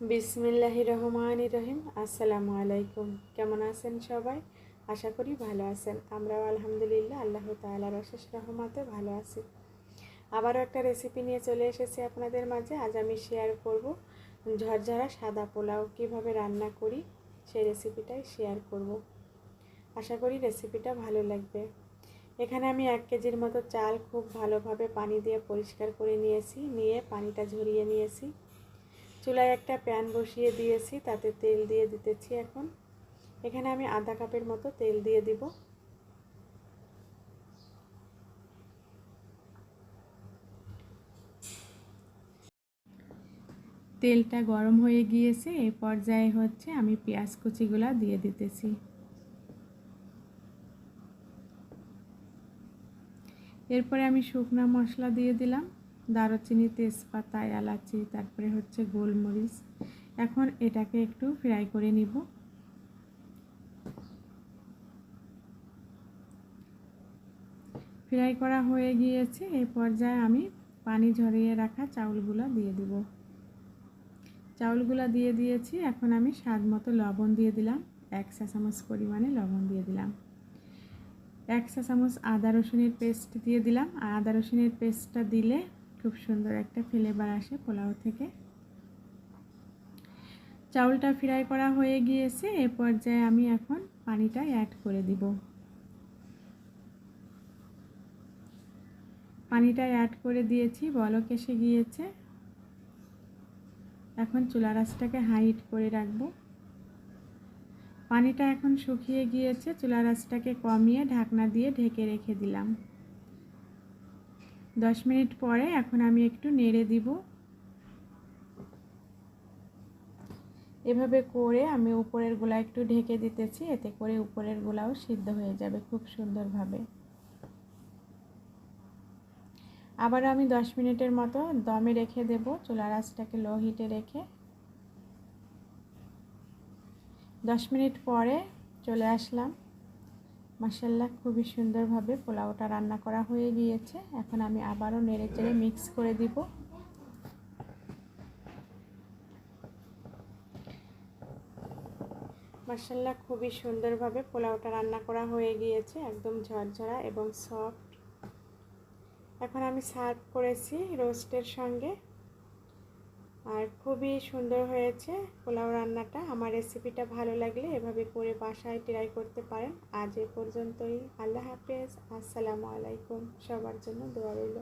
বিসমিল্লাহি রহমান রহিম। আসসালামু আলাইকুম। কেমন আছেন সবাই? আশা করি ভালো আছেন। আমরাও আলহামদুলিল্লাহ, আল্লাহ তাআলার অশেষ রহমতে ভালো আছি। আবারও একটা রেসিপি নিয়ে চলে এসেছি আপনাদের মাঝে। আজ আমি শেয়ার করব ঝরঝরা সাদা পোলাও কীভাবে রান্না করি, সেই রেসিপিটাই শেয়ার করব। আশা করি রেসিপিটা ভালো লাগবে। এখানে আমি এক কেজির মতো চাল খুব ভালোভাবে পানি দিয়ে পরিষ্কার করে নিয়েছি, নিয়ে পানিটা ঝরিয়ে নিয়েছি। চুলায় একটা প্যান বসিয়ে দিয়েছি, তাতে তেল দিয়ে দিতেছি এখন। এখানে আমি আধা কাপের মতো তেল দিয়ে দিব। তেলটা গরম হয়ে গিয়েছে এই পর্যায়ে হচ্ছে আমি পেঁয়াজ কুচিগুলা দিয়ে দিতেছি। এরপরে আমি শুকনো মশলা দিয়ে দিলাম। দারুচিনি, তেজপাতা, এলাচি, তারপরে হচ্ছে গোলমরিচ। এখন এটাকে একটু ফ্রাই করে নিব। ফ্রাই করা হয়ে গিয়েছে এই পর্যায়ে আমি পানি ঝরিয়ে রাখা চাউলগুলো দিয়ে দিব। চাউলগুলো দিয়ে দিয়েছি, এখন আমি স্বাদ মতো লবণ দিয়ে দিলাম। এক চা চামচ পরিমাণে লবণ দিয়ে দিলাম। এক চা চামচ আদা রসুনের পেস্ট দিয়ে দিলাম। আর আদা রসুনের পেস্টটা দিলে খুব সুন্দর একটা ফ্লেভার আসে পোলাও থেকে। চাউলটা ফ্রাই করা হয়ে গিয়েছে, এ পর্যায়ে আমি এখন পানিটা অ্যাড করে দিব। পানিটা অ্যাড করে দিয়েছি বলক এসে গিয়েছে। এখন চুলা রাসটাকে হাইট করে রাখব। পানিটা এখন শুকিয়ে গিয়েছে, চুলা রাসটাকে কমিয়ে ঢাকনা দিয়ে ঢেকে রেখে দিলাম। দশ মিনিট পরে এখন আমি একটু নেড়ে দিব। এভাবে করে আমি উপরের গোলা একটু ঢেকে দিতেছি, এতে করে উপরের গোলাও সিদ্ধ হয়ে যাবে খুব সুন্দরভাবে। আবার আমি দশ মিনিটের মতো দমে রেখে দেব চুলা রাসটাকে লো হিটে রেখে। দশ মিনিট পরে চলে আসলাম। মাসাল্লাহ খুবই সুন্দরভাবে পোলাওটা রান্না করা হয়ে গিয়েছে। এখন আমি আবারও নেড়ে চেড়ে মিক্স করে দিব। মাসাল্লাহ খুবই সুন্দরভাবে পোলাওটা রান্না করা হয়ে গিয়েছে, একদম ঝরঝরা এবং সফট। এখন আমি সার্ভ করেছি রোস্টের সঙ্গে। খুবই সুন্দর হয়েছে পোলাও রান্নাটা। আমার রেসিপিটা ভালো লাগলে এভাবে করে বাসায় ট্রাই করতে পারেন। আজ এ পর্যন্তই। আল্লাহ হাফেজ। আসসালামু আলাইকুম। সবার জন্য দোয়া রইল।